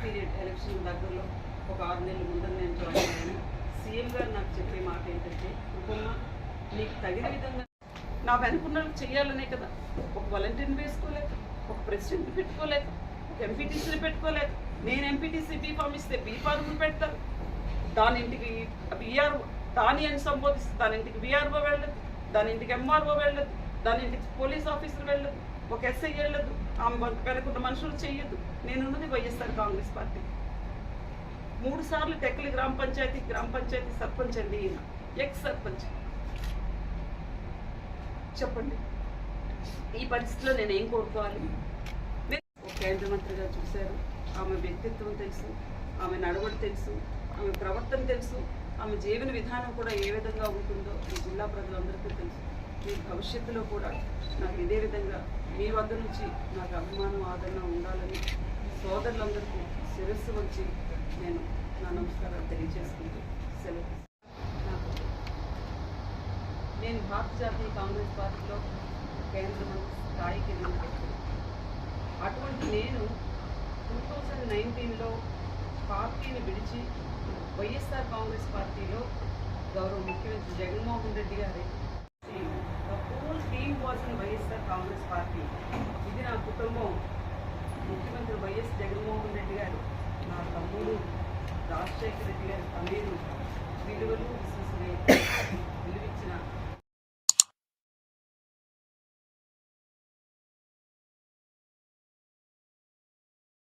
Period election దగ్గరలో ఒక ఆరు నెలల ముందర నేను జాయిన్ అయ్యాను. సీఎం గారు నాకు చెప్పే మాట ఏంటంటే ఇంకొమ్మ నీకు తగిన విధంగా నా వెనుకున్న వాళ్ళకి చెయ్యాలనే కదా. ఒక వాలంటీర్ని వేసుకోలేక ఒక ప్రెసిడెంట్ని పెట్టుకోలేక ఒక ఎంపీటీసీని పెట్టుకోలేక నేను ఎంపీటీసీ బీ ఫామ్ ఇస్తే బీ ఫార్మ్ పెడతాను దాని ఇంటికి బీఆర్ఓ దాని అని సంబోధిస్తే దాని ఇంటికి బీఆర్ఓ వెళ్ళదు దాని ఇంటికి ఎంఆర్ఓ వెళ్ళదు దాని ఇంటికి పోలీస్ ఆఫీసర్ వెళ్ళదు. ఒక ఎస్ఐ వెళ్ళదు ఆమె వెనకున్న మనుషులు చెయ్యొద్దు నేనున్నది వైఎస్ఆర్ కాంగ్రెస్ పార్టీ. మూడు సార్లు టెక్కలి గ్రామ పంచాయతీ గ్రామ పంచాయతీ సర్పంచ్ అండి ఈయన. ఎక్స్ సర్పంచ్. చెప్పండి. ఈ పరిస్థితిలో నేను ఏం కోరుకోవాలి? కేంద్ర మంత్రిగా చూశారు. ఆమె వ్యక్తిత్వం తెలుసు ఆమె నడవడి తెలుసు ఆమె ప్రవర్తన తెలుసు ఆమె జీవన విధానం కూడా ఏ విధంగా ఉంటుందో ఈ జిల్లా ప్రజలందరికీ తెలుసు. మీ భవిష్యత్తులో కూడా నాకు ఇదే విధంగా మీ వద్ద నుంచి నాకు అభిమానం ఆదరణ ఉండాలని సోదరులందరికీ శిరస్సు వచ్చి నేను నా నమస్కారాలు తెలియజేసుకుంటూ సెలవు నాకు నేను భారత జాతీయ కాంగ్రెస్ పార్టీలో కేంద్ర స్థాయికి అటువంటి నేను టూ థౌజండ్ నైన్టీన్లో పార్టీని విడిచి వైఎస్ఆర్ కాంగ్రెస్ పార్టీలో గౌరవ ముఖ్యమంత్రి జగన్మోహన్ రెడ్డి గారి కాంగ్రెస్ పార్టీ. ఇది నా కుటుంబం. ముఖ్యమంత్రి వైఎస్ జగన్మోహన్ రెడ్డి గారు నా తమ్ముడు రాజశేఖర రెడ్డి గారి తనయుడు విలువలు